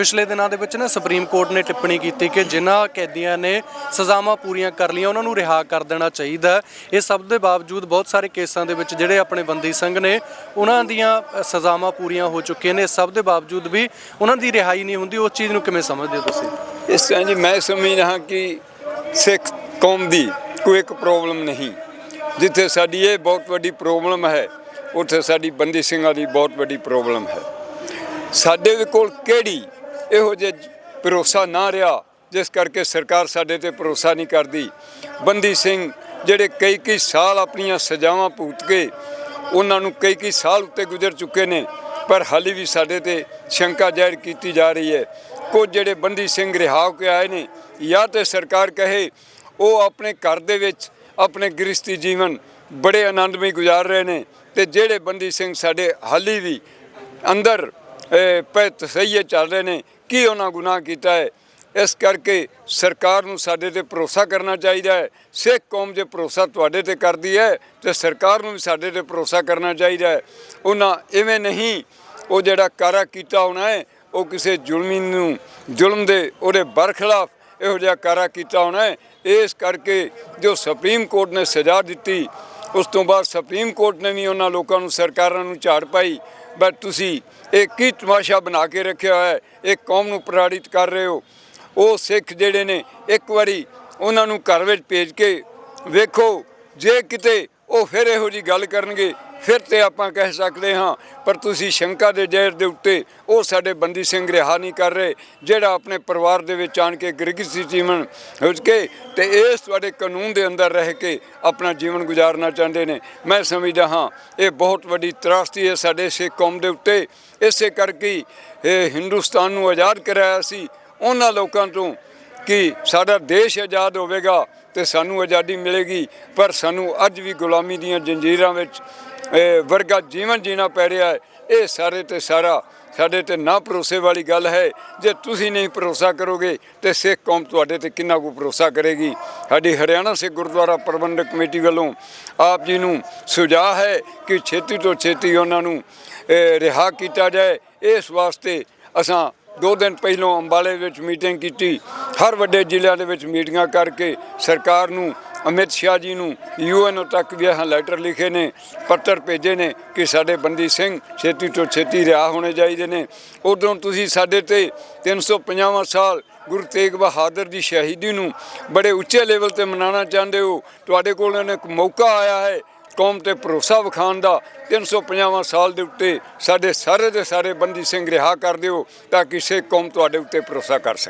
ਪਿਛਲੇ ਦਿਨਾਂ ਦੇ ਵਿੱਚ ਨਾ ਸੁਪਰੀਮ ਕੋਰਟ ਨੇ ਟਿੱਪਣੀ ਕੀਤੀ ਕਿ ਜਿਨ੍ਹਾਂ ਕੈਦੀਆਂ ਨੇ ਸਜ਼ਾਵਾਂ ਪੂਰੀਆਂ ਕਰ ਲਈਆਂ, ਉਹਨਾਂ ਨੂੰ ਰਿਹਾ ਕਰ ਦੇਣਾ ਚਾਹੀਦਾ ਇਹ ਸਭ ਦੇ ਬਾਵਜੂਦ ਬਹੁਤ ਸਾਰੇ ਕੇਸਾਂ ਦੇ ਵਿੱਚ ਜਿਹੜੇ ਆਪਣੇ ਬੰਦੀ ਸਿੰਘ ਨੇ, ਉਹਨਾਂ ਦੀਆਂ ਸਜ਼ਾਵਾਂ ਪੂਰੀਆਂ ਹੋ ਚੁੱਕੀਆਂ ਨੇ। ਇਸ ਸਭ ਦੇ ਬਾਵਜੂਦ ਵੀ ਉਹਨਾਂ ਦੀ ਰਿਹਾਈ ਨਹੀਂ ਹੁੰਦੀ। ਉਸ ਚੀਜ਼ ਨੂੰ ਕਿਵੇਂ ਸਮਝਦੇ ਹੋ ਤੁਸੀਂ? ਇਸ ਤਰ੍ਹਾਂ ਜੀ, ਮੈਂ ਸਮਝਦਾ ਰਹਾ ਕਿ ਸਿੱਖ ਕੌਮ ਦੀ ਕੋਈ ਇੱਕ ਪ੍ਰੋਬਲਮ ਨਹੀਂ। ਜਿੱਥੇ ਸਾਡੀ ਇਹ ਬਹੁਤ ਵੱਡੀ ਪ੍ਰੋਬਲਮ ਹੈ, ਉੱਥੇ ਸਾਡੀ ਬੰਦੀ ਸਿੰਘਾਂ ਦੀ ਬਹੁਤ ਵੱਡੀ ਪ੍ਰੋਬਲਮ ਹੈ। ਸਾਡੇ ਕੋਲ ਕਿਹੜੀ ਇਹੋ ਜਿਹੇ ਭਰੋਸਾ ਨਾ ਰਿਹਾ ਜਿਸ ਕਰਕੇ ਸਰਕਾਰ ਸਾਡੇ ਤੇ ਭਰੋਸਾ ਨਹੀਂ ਕਰਦੀ। ਬੰਦੀ ਸਿੰਘ ਜਿਹੜੇ ਕਈ ਕਈ ਸਾਲ ਆਪਣੀਆਂ ਸਜ਼ਾਵਾਂ ਭੁਗਤ ਕੇ ਉਹਨਾਂ ਨੂੰ ਕਈ ਕਈ ਸਾਲ ਉੱਤੇ ਗੁਜ਼ਰ ਚੁੱਕੇ ਨੇ ਪਰ ਹਾਲੇ ਵੀ ਸਾਡੇ ਤੇ ਸ਼ੰਕਾ ਜ਼ਾਹਿਰ ਕੀਤੀ ਜਾ ਰਹੀ ਹੈ। ਕੁਝ ਜਿਹੜੇ ਬੰਦੀ ਸਿੰਘ ਰਿਹਾ ਹੋ ਕੇ ਆਏ ਨੇ ਜਾਂ ਤੇ ਸਰਕਾਰ ਕਹੇ ਉਹ ਆਪਣੇ ਘਰ ਦੇ ਵਿੱਚ ਆਪਣੇ ਗ੍ਰਸਤੀ ਜੀਵਨ ਬੜੇ ਆਨੰਦਮਈ ਗੁਜ਼ਾਰ ਰਹੇ ਨੇ ਤੇ ਜਿਹੜੇ ਬੰਦੀ ਸਿੰਘ ਸਾਡੇ ਹਾਲੀ ਵੀ ਅੰਦਰ ਅਹ, ਪੈ ਤਸਈਏ ਚੱਲ ਰਹੇ ਨੇ ਕੀ ਉਹਨਾਂ ਗੁਨਾਹ ਕੀਤਾ ਹੈ? ਇਸ ਕਰਕੇ ਸਰਕਾਰ ਨੂੰ ਸਾਡੇ ਤੇ ਭਰੋਸਾ ਕਰਨਾ ਚਾਹੀਦਾ ਹੈ। ਸਿੱਖ ਕੌਮ ਜੇ ਭਰੋਸਾ ਤੁਹਾਡੇ ਤੇ ਕਰਦੀ ਹੈ, ਤੇ ਸਰਕਾਰ ਨੂੰ ਵੀ ਸਾਡੇ ਤੇ ਭਰੋਸਾ ਕਰਨਾ ਚਾਹੀਦਾ ਹੈ। ਉਹਨਾਂ ਐਵੇਂ ਨਹੀਂ, ਉਹ ਜਿਹੜਾ ਕਾਰਾ ਕੀਤਾ ਹੋਣਾ ਹੈ, ਉਹ ਕਿਸੇ ਜ਼ੁਲਮੀ ਨੂੰ, ਜ਼ੁਲਮ ਦੇ ਉਹਦੇ ਬਰਖਲਾਫ ਇਹੋ ਜਿਹਾ ਕਾਰਾ ਕੀਤਾ ਹੋਣਾ ਹੈ। ਇਸ ਕਰਕੇ ਜੋ ਸੁਪਰੀਮ ਕੋਰਟ ਨੇ ਸਜ਼ਾ ਦਿੱਤੀ ਉਸ ਤੋਂ ਬਾਅਦ ਸੁਪਰੀਮ ਕੋਰਟ ਨੇ ਵੀ ਉਹਨਾਂ ਲੋਕਾਂ ਨੂੰ, ਸਰਕਾਰਾਂ ਨੂੰ ਝਾੜ ਪਾਈ। ਬਟ ਤੁਸੀਂ ਇਹ ਕੀ ਤਮਾਸ਼ਾ ਬਣਾ ਕੇ ਰੱਖਿਆ ਹੋਇਆ ਹੈ? ਇੱਕ ਕੌਮ ਨੂੰ ਪ੍ਰਤਾੜਿਤ ਕਰ ਰਹੇ ਹੋ। ਉਹ ਸਿੱਖ ਜਿਹੜੇ ਨੇ, ਇੱਕ ਵਾਰੀ ਉਹਨਾਂ ਨੂੰ ਘਰ ਵਿੱਚ ਭੇਜ ਕੇ ਵੇਖੋ, ਜੇ ਕਿਤੇ ਉਹ ਫਿਰ ਇਹੋ ਜੀ ਗੱਲ ਕਰਨਗੇ ਫਿਰ ਤੇ ਆਪਾਂ ਕਹਿ ਸਕਦੇ ਹਾਂ, ਪਰ ਤੁਸੀਂ ਸ਼ੰਕਾ ਦੇ ਜ਼ਹਿਰ ਦੇ ਉੱਤੇ ਉਹ ਸਾਡੇ ਬੰਦੀ ਸਿੰਘ ਰਿਹਾ ਨਹੀਂ ਕਰ ਰਹੇ, ਜਿਹੜਾ ਆਪਣੇ ਪਰਿਵਾਰ ਦੇ ਵਿੱਚ ਆਣ ਕੇ ਗਿਰਗਿਸੀ ਜੀਵਨ ਵਿੱਚ ਕੇ ਤੇ ਇਸ ਤੁਹਾਡੇ ਕਾਨੂੰਨ ਦੇ ਅੰਦਰ ਰਹਿ ਕੇ ਆਪਣਾ ਜੀਵਨ ਗੁਜ਼ਾਰਨਾ ਚਾਹੁੰਦੇ ਨੇ। ਮੈਂ ਸਮਝਦਾ ਹਾਂ, ਇਹ ਬਹੁਤ ਵੱਡੀ ਤਰਾਸਤੀ ਹੈ ਸਾਡੇ ਸਿੱਖ ਕੌਮ ਦੇ ਉੱਤੇ। ਇਸੇ ਕਰਕੇ ਇਹ ਹਿੰਦੁਸਤਾਨ ਨੂੰ ਆਜ਼ਾਦ ਕਰਾਇਆ ਸੀ। ਉਹਨਾਂ ਲੋਕਾਂ ਤੋਂ ਕਿ ਸਾਡਾ ਦੇਸ਼ ਆਜ਼ਾਦ ਹੋਵੇਗਾ ਤੇ ਸਾਨੂੰ ਆਜ਼ਾਦੀ ਮਿਲੇਗੀ, ਪਰ ਸਾਨੂੰ ਅੱਜ ਵੀ ਗੁਲਾਮੀ ਦੀਆਂ ਜੰਜੀਰਾਂ ਵਿੱਚ ਵਰਗਾ ਜੀਵਨ ਜੀਣਾ ਪੈ ਰਿਹਾ ਹੈ। ਇਹ ਸਾਰੇ ਤੇ ਸਾਰਾ ਸਾਡੇ ਤੇ ਨਾ ਭਰੋਸੇ ਵਾਲੀ ਗੱਲ ਹੈ। ਜੇ ਤੁਸੀਂ ਨਹੀਂ ਭਰੋਸਾ ਕਰੋਗੇ ਤੇ ਸਿੱਖ ਕੌਮ ਤੁਹਾਡੇ ਤੇ ਕਿੰਨਾ ਕੁ ਭਰੋਸਾ ਕਰੇਗੀ। ਸਾਡੀ ਹਰਿਆਣਾ ਸਿੱਖ ਗੁਰਦੁਆਰਾ ਪ੍ਰਬੰਧਕ ਕਮੇਟੀ ਵੱਲੋਂ ਆਪ ਜੀ ਨੂੰ ਸੁਝਾਅ ਹੈ ਕਿ ਛੇਤੀ ਤੋਂ ਛੇਤੀ ਉਹਨਾਂ ਨੂੰ ਰਿਹਾ ਕੀਤਾ ਜਾਏ। ਇਸ ਵਾਸਤੇ ਅਸਾਂ ਦੋ ਦਿਨ ਪਹਿਲਾਂ ਅੰਬਾਲੇ ਵਿੱਚ ਮੀਟਿੰਗ ਕੀਤੀ। ਹਰ ਵੱਡੇ ਜ਼ਿਲ੍ਹਿਆਂ ਦੇ ਵਿੱਚ ਮੀਟਿੰਗਾਂ ਕਰਕੇ ਸਰਕਾਰ ਨੂੰ, ਅਮਿਤ ਸ਼ਾਹ ਜੀ ਨੂੰ ਯੂਐਨਓ ਤੱਕ ਵੀ ਇਹ ਲੈਟਰ ਲਿਖੇ ਨੇ, ਪੱਤਰ ਭੇਜੇ ਨੇ ਕਿ ਸਾਡੇ ਬੰਦੀ ਸਿੰਘ ਛੇਤੀ ਤੋਂ ਛੇਤੀ ਰਿਹਾ ਹੋਣੇ ਚਾਹੀਦੇ ਨੇ। ਉਦੋਂ ਤੁਸੀਂ ਸਾਡੇ ਤੇ 350ਵਾਂ ਸਾਲ ਗੁਰੂ ਤੇਗ ਬਹਾਦਰ ਦੀ ਸ਼ਹੀਦੀ ਨੂੰ ਬੜੇ ਉੱਚੇ ਲੈਵਲ ਤੇ ਮਨਾਉਣਾ ਚਾਹੁੰਦੇ ਹੋ। ਤੁਹਾਡੇ ਕੋਲ ਇਹਨੇ ਇੱਕ ਮੌਕਾ ਆਇਆ ਹੈ ਕੌਮ ਤੇ ਭਰੋਸਾ ਵਿਖਾਉਣ ਦਾ 350ਵਾਂ ਸਾਲ ਦੇ ਉੱਤੇ ਸਾਡੇ ਸਾਰੇ ਦੇ ਸਾਰੇ ਬੰਦੀ ਸਿੰਘ ਰਿਹਾ ਕਰ ਦਿਓ ਤਾਂ ਕਿ ਸਿੱਖ ਕੌਮ ਤੁਹਾਡੇ ਉੱਤੇ ਭਰੋਸਾ ਕਰ ਸਕੇ।